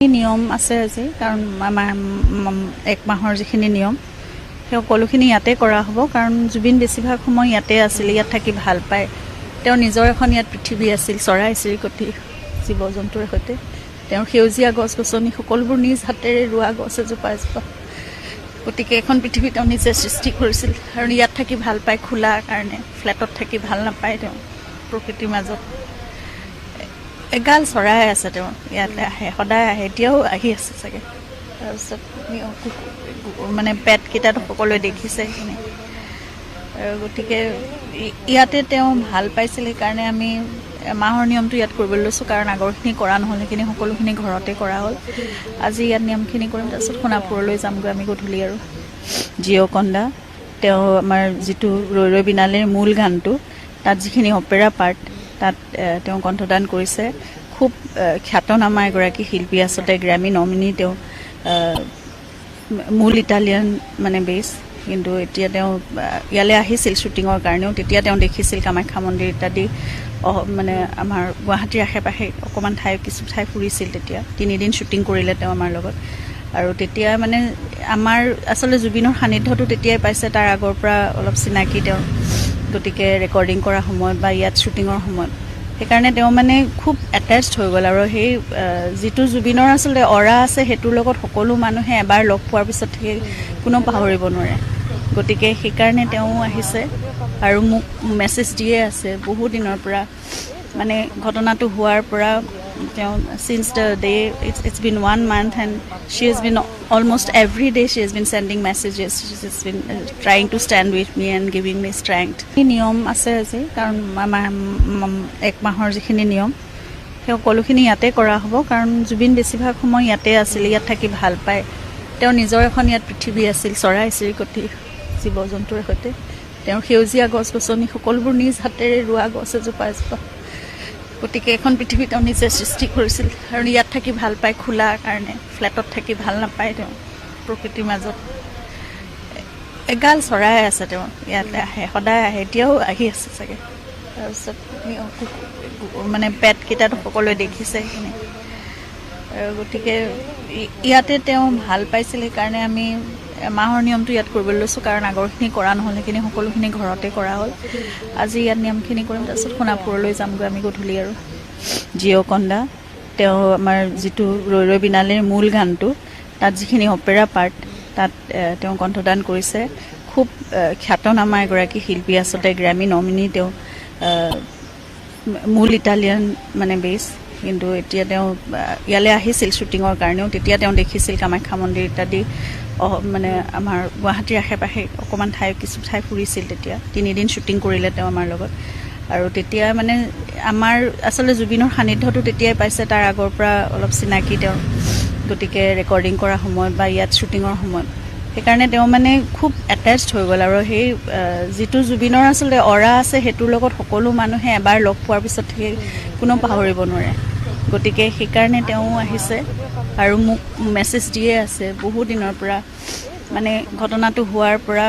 নিয়ম আছে আজি কাৰণ আমাৰ ম- এক মাহৰ যিখিনি নিয়ম সেই সকলোখিনি ইয়াতে কৰা হ'ব। কাৰণ জুবিন বেছিভাগ সময় ইয়াতে আছিল ইয়াত থাকি ভাল পায়। তেওঁৰ নিজৰ এখন ইয়াত পৃথিৱী আছিল চৰাই চিৰিকটি জীৱ জন্তুৰ সৈতে। তেওঁৰ সেউজীয়া গছ গছনি সকলোবোৰ নিজ হাতেৰে ৰোৱা গছ এজোপা এজোপা। গতিকে এখন পৃথিৱী তেওঁ নিজে সৃষ্টি কৰিছিল। আৰু ইয়াত থাকি ভাল পায় খোলা কাৰণে ফ্লেটত থাকি ভাল নাপায় তেওঁ প্ৰকৃতিৰ মাজত। এগাল চৰাই আছে তেওঁ ইয়ালৈ আহে সদায় আহে এতিয়াও আহি আছে চাগে। তাৰপিছত মানে পেটকেইটাতো সকলোৱে দেখিছে সেইখিনি। গতিকে ইয়াতে তেওঁ ভাল পাইছিল সেইকাৰণে আমি এমাহৰ নিয়মটো ইয়াত কৰিবলৈ লৈছোঁ কাৰণ আগৰখিনি কৰা নহ'ল সেইখিনি সকলোখিনি ঘৰতে কৰা হ'ল। আজি ইয়াত নিয়মখিনি কৰিম তাৰপিছত সোণাপুৰলৈ যামগৈ আমি গধূলি আৰু। জিঅ' কন্দা তেওঁ আমাৰ যিটো ৰৈ ৰৈ বিনালেৰ মূল গানটো তাত যিখিনি অপেৰা পাৰ্ট তাত তেওঁ কণ্ঠদান কৰিছে। খুব খ্যাতনামা এগৰাকী শিল্পী, আচলতে গ্ৰামী নমিনী, তেওঁ মূল ইটালিয়ান মানে বেছ। কিন্তু এতিয়া তেওঁ ইয়ালৈ আহিছিল শ্বুটিঙৰ কাৰণেও। তেতিয়া তেওঁ দেখিছিল কামাখ্যা মন্দিৰ ইত্যাদি মানে আমাৰ গুৱাহাটীৰ আশে পাশে অকণমান ঠাই, কিছু ঠাই ফুৰিছিল তেতিয়া। তিনিদিন শ্বুটিং কৰিলে তেওঁ আমাৰ লগত। আৰু তেতিয়া মানে আমাৰ, আচলতে জুবিনৰ সান্নিধ্যটো তেতিয়াই পাইছে। তাৰ আগৰ পৰা অলপ চিনাকি তেওঁ গতিকে ৰেকৰ্ডিং কৰাৰ সময়ত বা ইয়াত শ্বুটিঙৰ সময়ত। সেইকাৰণে তেওঁ মানে খুব এটেচড হৈ গ'ল আৰু সেই যিটো জুবিনৰ আচলতে অৰা আছে সেইটোৰ লগত সকলো মানুহে এবাৰ লগ পোৱাৰ পিছত সেই কোনো পাহৰিব নোৱাৰে। গতিকে সেইকাৰণে তেওঁ আহিছে আৰু মোক মেছেজ দিয়ে আছে। বহু দিনৰ পৰা মানে ঘটনাটো হোৱাৰ পৰা তেওঁ since the day it's it's been one month and she has been almost every day she has been sending messages she has been trying to stand with me and giving me strength নিয়ম আছে আজি? কাৰণ এক মাহৰ যিখিনি নিয়ম, সেই সকলোখিনি ইয়াতে কৰা হ'ব। কাৰণ জুবিন বেছিভাগ সময় ইয়াতে আছিল, ইয়াত থাকি ভালো পায়। তেওঁৰ নিজৰ এখন ইয়াত পৃথিৱী আছিল, চৰাই চিৰিকটি জীৱ জন্তুৰ সৈতে। তেওঁৰ সেউজীয়া গছ গছনি সকলোবোৰ নিজ হাতেৰে ৰোৱা গছ এজোপা এজোপা। গতিকে এখন পৃথিৱী তেওঁ নিজে সৃষ্টি কৰিছিল আৰু ইয়াত থাকি ভাল পায় খোলা কাৰণে ফ্লেটত থাকি ভাল নাপায় তেওঁ প্ৰকৃতিৰ মাজত। এগাল চৰাই আছে তেওঁ ইয়ালৈ আহে সদায় আহে এতিয়াও আহি আছে চাগে। তাৰপিছত মানে পেটকেইটাতো সকলোৱে দেখিছে সেইখিনি। গতিকে ইয়াতে তেওঁ ভালো পাইছিল সেইকাৰণে আমি এমাহৰ নিয়মটো ইয়াত কৰিবলৈ লৈছোঁ, কাৰণ আগৰখিনি কৰা নহ'ল, সেইখিনি সকলোখিনি ঘৰতে কৰা হ'ল। আজি ইয়াত নিয়মখিনি কৰিম, তাৰপিছত সোণাপুৰলৈ যামগৈ আমি গধূলি আৰু। জিঅ' তেওঁ আমাৰ যিটো ৰৈ ৰৈ বিনালেৰ মূল গানটো, তাত যিখিনি অপেৰা পাৰ্ট, তাত তেওঁ কণ্ঠদান কৰিছে। খুব খ্যাতনামা এগৰাকী শিল্পী, আচলতে গ্ৰামী নমিনী, তেওঁ মূল ইটালিয়ান মানে বেছ। কিন্তু এতিয়া তেওঁ ইয়ালৈ আহিছিল শ্বুটিঙৰ কাৰণেও, তেতিয়া তেওঁ দেখিছিল কামাখ্যা মন্দিৰ ইত্যাদি মানে আমাৰ গুৱাহাটীৰ আশে পাশে অকণমান ঠাই, কিছু ঠাই ফুৰিছিল তেতিয়া। তিনিদিন শ্বুটিং কৰিলে তেওঁ আমাৰ লগত। আৰু তেতিয়া মানে আমাৰ আচলতে জুবিনৰ সান্নিধ্যটো তেতিয়াই পাইছে, তাৰ আগৰ পৰা অলপ চিনাকি তেওঁ, গতিকে ৰেকৰ্ডিং কৰাৰ সময়ত বা ইয়াত শ্বুটিঙৰ সময়ত। সেইকাৰণে তেওঁ মানে খুব এটেচড হৈ গ'ল। আৰু সেই যিটো জুবিনৰ আচলতে অৰা আছে, সেইটোৰ লগত সকলো মানুহে এবাৰ লগ পোৱাৰ পিছত সেই কোনো পাহৰিব নোৱাৰে। গতিকে সেইকাৰণে তেওঁ আহিছে আৰু মোক মেছেজ দিয়ে আছে বহু দিনৰ পৰা। মানে ঘটনাটো হোৱাৰ পৰা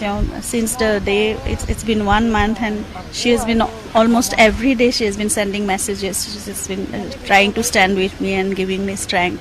তেওঁ since the day it's it's been one month and she has been almost every day she has been sending messages has been trying to stand with me and giving me strength